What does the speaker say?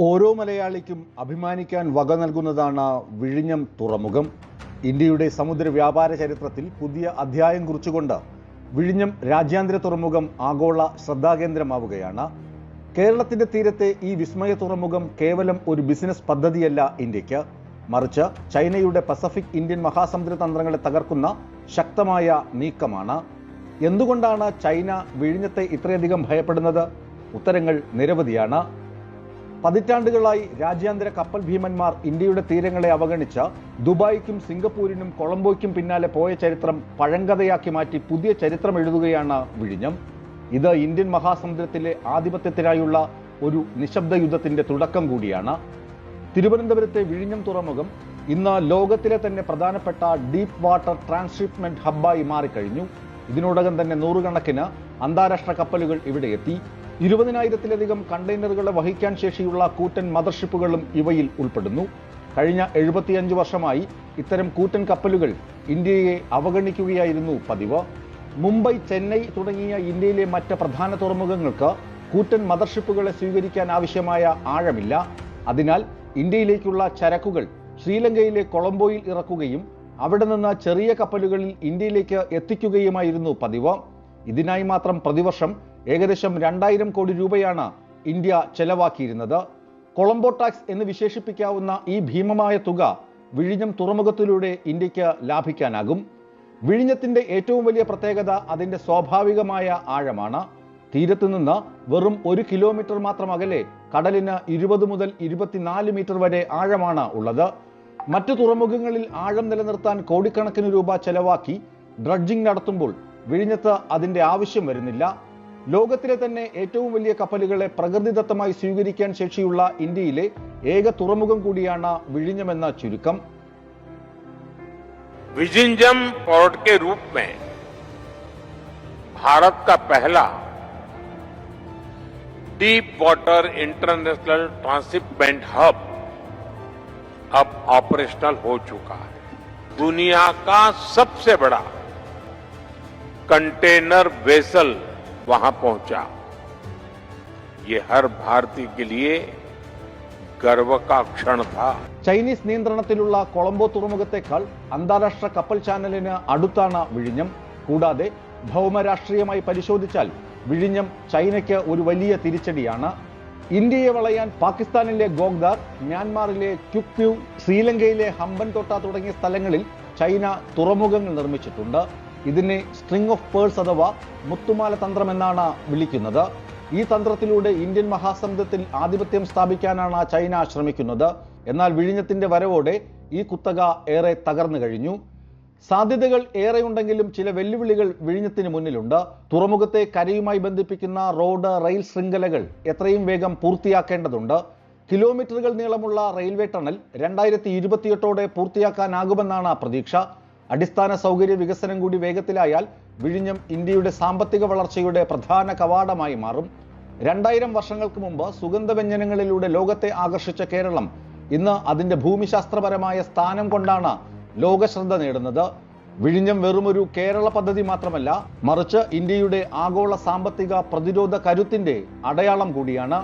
ഓരോ മലയാളിക്കും അഭിമാനിക്കാൻ വക നൽകുന്നതാണ് വിഴിഞ്ഞം തുറമുഖം. ഇന്ത്യയുടെ സമുദ്ര വ്യാപാര ചരിത്രത്തിൽ പുതിയ അധ്യായം കുറിച്ചുകൊണ്ട് വിഴിഞ്ഞം രാജ്യാന്തര തുറമുഖം ആഗോള ശ്രദ്ധാകേന്ദ്രമാവുകയാണ്. കേരളത്തിന്റെ തീരത്തെ ഈ വിസ്മയ തുറമുഖം കേവലം ഒരു ബിസിനസ് പദ്ധതിയല്ല ഇന്ത്യയ്ക്ക്. മറിച്ച് ചൈനയുടെ പസഫിക് ഇന്ത്യൻ മഹാസമുദ്ര തന്ത്രങ്ങളെ തകർക്കുന്ന ശക്തമായ നീക്കമാണ്. എന്തുകൊണ്ടാണ് ചൈന വിഴിഞ്ഞത്തെ ഇത്രയധികം ഭയപ്പെടുന്നത്? ഉത്തരങ്ങൾ നിരവധിയാണ്. പതിറ്റാണ്ടുകളായി രാജ്യാന്തര കപ്പൽ ഭീമന്മാർ ഇന്ത്യയുടെ തീരങ്ങളെ അവഗണിച്ച ദുബായിക്കും സിംഗപ്പൂരിനും കൊളംബോയ്ക്കും പിന്നാലെ പോയ ചരിത്രം പഴങ്കഥയാക്കി മാറ്റി പുതിയ ചരിത്രം എഴുതുകയാണ് വിഴിഞ്ഞം. ഇത് ഇന്ത്യൻ മഹാസമുദ്രത്തിലെ ആധിപത്യത്തിനായുള്ള ഒരു നിശബ്ദ യുദ്ധത്തിന്റെ തുടക്കം കൂടിയാണ്. തിരുവനന്തപുരത്തെ വിഴിഞ്ഞം തുറമുഖം ഇന്ന് ലോകത്തിലെ തന്നെ പ്രധാനപ്പെട്ട ഡീപ്പ് വാട്ടർ ട്രാൻസ്ഷിപ്മെന്റ് ഹബ്ബായി മാറിക്കഴിഞ്ഞു. ഇതിനോടകം തന്നെ നൂറുകണക്കിന് അന്താരാഷ്ട്ര കപ്പലുകൾ ഇവിടെ എത്തി. ഇരുപതിനായിരത്തിലധികം കണ്ടെയ്നറുകളെ വഹിക്കാൻ ശേഷിയുള്ള കൂറ്റൻ മദർഷിപ്പുകളും ഇവയിൽ ഉൾപ്പെടുന്നു. കഴിഞ്ഞ എഴുപത്തിയഞ്ച് വർഷമായി ഇത്തരം കൂറ്റൻ കപ്പലുകൾ ഇന്ത്യയെ അവഗണിക്കുകയായിരുന്നു പതിവ്. മുംബൈ ചെന്നൈ തുടങ്ങിയ ഇന്ത്യയിലെ മറ്റ് പ്രധാന തുറമുഖങ്ങൾക്ക് കൂറ്റൻ മദർഷിപ്പുകളെ സ്വീകരിക്കാൻ ആവശ്യമായ ആഴമില്ല. അതിനാൽ ഇന്ത്യയിലേക്കുള്ള ചരക്കുകൾ ശ്രീലങ്കയിലെ കൊളംബോയിൽ ഇറക്കുകയും അവിടെ നിന്ന് ചെറിയ കപ്പലുകളിൽ ഇന്ത്യയിലേക്ക് എത്തിക്കുകയുമായിരുന്നു പതിവ്. ഇതിനായി മാത്രം പ്രതിവർഷം ഏകദേശം രണ്ടായിരം കോടി രൂപയാണ് ഇന്ത്യ ചെലവാക്കിയിരുന്നത്. കൊളംബോ ടാക്സ് എന്ന് വിശേഷിപ്പിക്കാവുന്ന ഈ ഭീമമായ തുക വിഴിഞ്ഞം തുറമുഖത്തിലൂടെ ഇന്ത്യയ്ക്ക് ലാഭിക്കാനാകും. വിഴിഞ്ഞത്തിന്റെ ഏറ്റവും വലിയ പ്രത്യേകത അതിന്റെ സ്വാഭാവികമായ ആഴമാണ്. തീരത്ത് നിന്ന് വെറും ഒരു കിലോമീറ്റർ മാത്രം അകലെ കടലിന് ഇരുപത് മുതൽ ഇരുപത്തിനാല് മീറ്റർ വരെ ആഴമാണ് ഉള്ളത്. മറ്റു തുറമുഖങ്ങളിൽ ആഴം നിലനിർത്താൻ കോടിക്കണക്കിന് രൂപ ചെലവാക്കി ഡ്രഡ്ജിംഗ് നടത്തുമ്പോൾ വിഴിഞ്ഞത്ത് അതിന്റെ ആവശ്യം വരുന്നില്ല. ലോകത്തിലെ തന്നെ ഏറ്റവും വലിയ കപ്പലുകളെ പ്രകൃതിദത്തമായി സ്വീകരിക്കാൻ ശേഷിയുള്ള ഇന്ത്യയിലെ ഏക തുറമുഖം കൂടിയാണ് വിഴിഞ്ഞമെന്ന ചുരുക്കം विजिंजम पोर्ट के रूप में भारत का पहला deep water international transshipment hub अब ऑपरेशनल हो चुका है दुनिया का सबसे बड़ा कंटेनर वेसल वहां पहुंचा ये हर भारतीय के लिए गर्व का क्षण था ചൈനീസ് നിയന്ത്രണത്തിലുള്ള കൊളംബോ തുറമുഖത്തേക്കാൾ അന്താരാഷ്ട്ര കപ്പൽ ചാനലിന് അടുത്താണ് വിഴിഞ്ഞം കൂടാതെ ഭൗമരാഷ്ട്രീയമായി പരിശോധിച്ചാൽ വിഴിഞ്ഞം ചൈനയ്ക്ക് ഒരു വലിയ തിരിച്ചടിയാണ് ഇന്ത്യയെ വളയാൻ പാകിസ്ഥാനിലെ ഗോഗ്ദാർ മ്യാൻമാറിലെ ക്യുക്യു ശ്രീലങ്കയിലെ ഹമ്പൻ തോട്ട തുടങ്ങിയ സ്ഥലങ്ങളിൽ ചൈന തുറമുഖങ്ങൾ നിർമ്മിച്ചിട്ടുണ്ട് ഇതിനെ സ്ട്രിംഗ് ഓഫ് പേഴ്സ് അഥവാ മുത്തുമാല തന്ത്രം എന്നാണ് വിളിക്കുന്നത്. ഈ തന്ത്രത്തിലൂടെ ഇന്ത്യൻ മഹാസമുദ്രത്തിൽ ആധിപത്യം സ്ഥാപിക്കാനാണ് ചൈന ശ്രമിക്കുന്നത്. എന്നാൽ വിഴിഞ്ഞത്തിന്റെ വരവോടെ ഈ കുത്തക ഏറെ തകർന്നു കഴിഞ്ഞു. സാധ്യതകൾ ഏറെയുണ്ടെങ്കിലും ചില വെല്ലുവിളികൾ വിഴിഞ്ഞത്തിന് മുന്നിലുണ്ട്. തുറമുഖത്തെ കരയുമായി ബന്ധിപ്പിക്കുന്ന റോഡ് റെയിൽ ശൃംഖലകൾ എത്രയും വേഗം പൂർത്തിയാക്കേണ്ടതുണ്ട്. കിലോമീറ്ററുകൾ നീളമുള്ള റെയിൽവേ ടണൽ രണ്ടായിരത്തി ഇരുപത്തിയെട്ടോടെ പൂർത്തിയാക്കാനാകുമെന്നാണ് പ്രതീക്ഷ. അടിസ്ഥാന സൗകര്യ വികസനം കൂടി വേഗത്തിലായാൽ വിഴിഞ്ഞം ഇന്ത്യയുടെ സാമ്പത്തിക വളർച്ചയുടെ പ്രധാന കവാടമായി മാറും. രണ്ടായിരം വർഷങ്ങൾക്ക് മുമ്പ് സുഗന്ധവ്യഞ്ജനങ്ങളിലൂടെ ലോകത്തെ ആകർഷിച്ച കേരളം ഇന്ന് അതിന്റെ ഭൂമിശാസ്ത്രപരമായ സ്ഥാനം കൊണ്ടാണ് ലോകശ്രദ്ധ നേടുന്നത്. വിഴിഞ്ഞം വെറുമൊരു കേരള പദ്ധതി മാത്രമല്ല മറിച്ച് ഇന്ത്യയുടെ ആഗോള സാമ്പത്തിക പ്രതിരോധ കരുത്തിന്റെ അടയാളം കൂടിയാണ്.